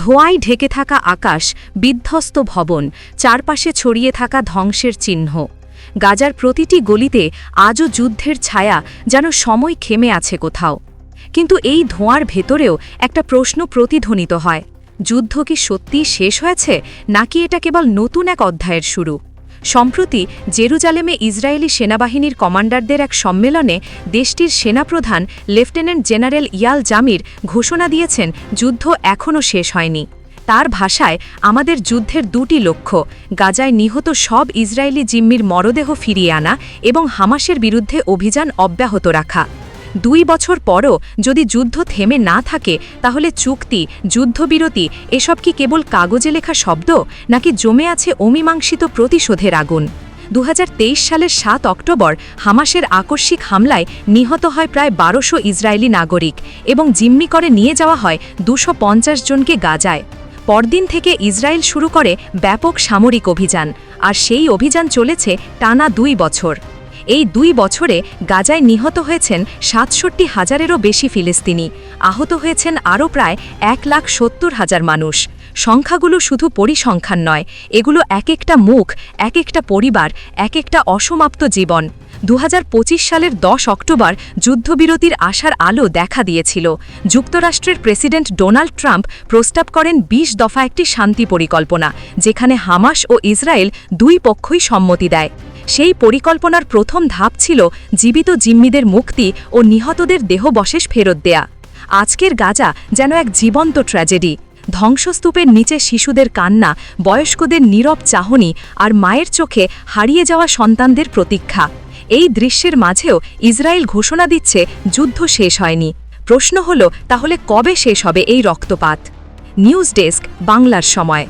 ধোঁয়ায় ঢেকে থাকা আকাশ বিধ্বস্ত ভবন, চারপাশে ছড়িয়ে থাকা ধ্বংসের চিহ্ন। গাজার প্রতিটি গলিতে আজও যুদ্ধের ছায়া যেন সময় খেমে আছে কোথাও। কিন্তু এই ধোঁয়ার ভেতরেও একটা প্রশ্ন প্রতিধ্বনিত হয়, যুদ্ধ কি সত্যিই শেষ হয়েছে, নাকি এটা কেবল নতুন এক অধ্যায়ের শুরু? সম্প্রতি জেরুজালেমে ইসরায়েলি সেনাবাহিনীর কমান্ডারদের এক সম্মেলনে দেশটির সেনাপ্রধান লেফটেন্যান্ট জেনারেল ইয়াল জামির ঘোষণা দিয়েছেন, যুদ্ধ এখনও শেষ হয়নি। তার ভাষায়, আমাদের যুদ্ধের দুটি লক্ষ্য, গাজায় নিহত সব ইসরায়েলি জিম্মির মরদেহ ফিরিয়ে আনা এবং হামাসের বিরুদ্ধে অভিযান অব্যাহত রাখা। দুই বছর পরও যদি যুদ্ধ থেমে না থাকে, তাহলে চুক্তি, যুদ্ধবিরতি, এসব কি কেবল কাগজে লেখা শব্দ, নাকি জমে আছে অমীমাংসিত প্রতিশোধের আগুন? দু হাজার তেইশ সালের সাত অক্টোবর হামাসের আকস্মিক হামলায় নিহত হয় প্রায় বারোশো ইসরায়েলি নাগরিক এবং জিম্মি করে নিয়ে যাওয়া হয় দুশো জনকে গাজায়। পরদিন থেকে ইসরায়েল শুরু করে ব্যাপক সামরিক অভিযান, আর সেই অভিযান চলেছে টানা দুই বছর। এই দুই বছরে গাজায় নিহত হয়েছেন সাতষট্টি হাজারেরও বেশি ফিলিস্তিনি। আহত হয়েছেন আরও প্রায় এক লাখ সত্তর হাজার মানুষ। সংখ্যাগুলো শুধু পরিসংখ্যান নয়, এগুলো এক একটা মুখ, এক একটা পরিবার, এক একটা অসমাপ্ত জীবন। দু হাজার পঁচিশ সালের দশ অক্টোবর যুদ্ধবিরতির আশার আলো দেখা দিয়েছিল। যুক্তরাষ্ট্রের প্রেসিডেন্ট ডোনাল্ড ট্রাম্প প্রস্তাব করেন ২০ দফা একটি শান্তি পরিকল্পনা, যেখানে হামাস ও ইসরায়েল দুই পক্ষই সম্মতি দেয়। সেই পরিকল্পনার প্রথম ধাপ ছিল জীবিত জিম্মিদের মুক্তি ও নিহতদের দেহবশেষ ফেরত দেয়া। আজকের গাজা যেন এক জীবন্ত ট্র্যাজেডি। ধ্বংসস্তূপের নিচে শিশুদের কান্না, বয়স্কদের নীরব চাহনি আর মায়ের চোখে হারিয়ে যাওয়া সন্তানদের প্রতীক্ষা। এই দৃশ্যের মাঝেও ইসরায়েল ঘোষণা দিচ্ছে, যুদ্ধ শেষ হয়নি। প্রশ্ন হল, তাহলে কবে শেষ হবে এই রক্তপাত? নিউজ ডেস্ক, বাংলার সময়।